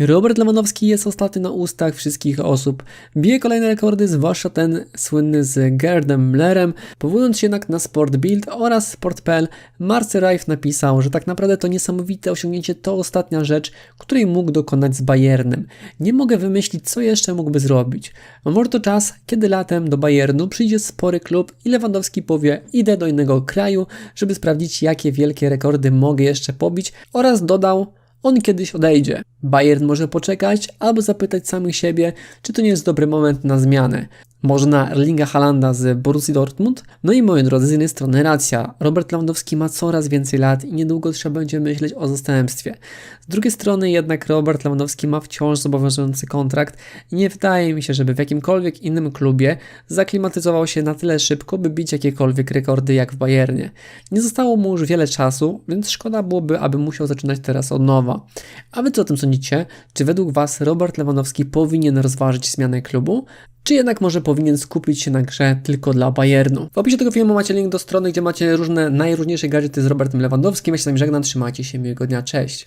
Robert Lewandowski jest ostatni na ustach wszystkich osób. Bije kolejne rekordy, zwłaszcza ten słynny z Gerdem Mlerem. Powołując się jednak na Sport Bild oraz Sport.pl, Marcel Reif napisał, że tak naprawdę to niesamowite osiągnięcie to ostatnia rzecz, której mógł dokonać z Bayernem. Nie mogę wymyślić, co jeszcze mógłby zrobić. Może to czas, kiedy latem do Bayernu przyjdzie spory klub i Lewandowski powie, idę do innego kraju, żeby sprawdzić, jakie wielkie rekordy mogę jeszcze pobić oraz dodał, on kiedyś odejdzie. Bayern może poczekać albo zapytać samych siebie, czy to nie jest dobry moment na zmianę. Może na Erlinga Halanda z Borussii Dortmund? No i moi drodzy, z jednej strony racja. Robert Lewandowski ma coraz więcej lat i niedługo trzeba będzie myśleć o zastępstwie. Z drugiej strony jednak Robert Lewandowski ma wciąż zobowiązujący kontrakt i nie wydaje mi się, żeby w jakimkolwiek innym klubie zaklimatyzował się na tyle szybko, by bić jakiekolwiek rekordy jak w Bayernie. Nie zostało mu już wiele czasu, więc szkoda byłoby, aby musiał zaczynać teraz od nowa. A wy co o tym sądzicie? Czy według was Robert Lewandowski powinien rozważyć zmianę klubu? Czy jednak może powinien skupić się na grze tylko dla Bayernu? W opisie tego filmu macie link do strony, gdzie macie różne najróżniejsze gadżety z Robertem Lewandowskim. Ja się z wami żegnam, trzymajcie się, miłego dnia, cześć.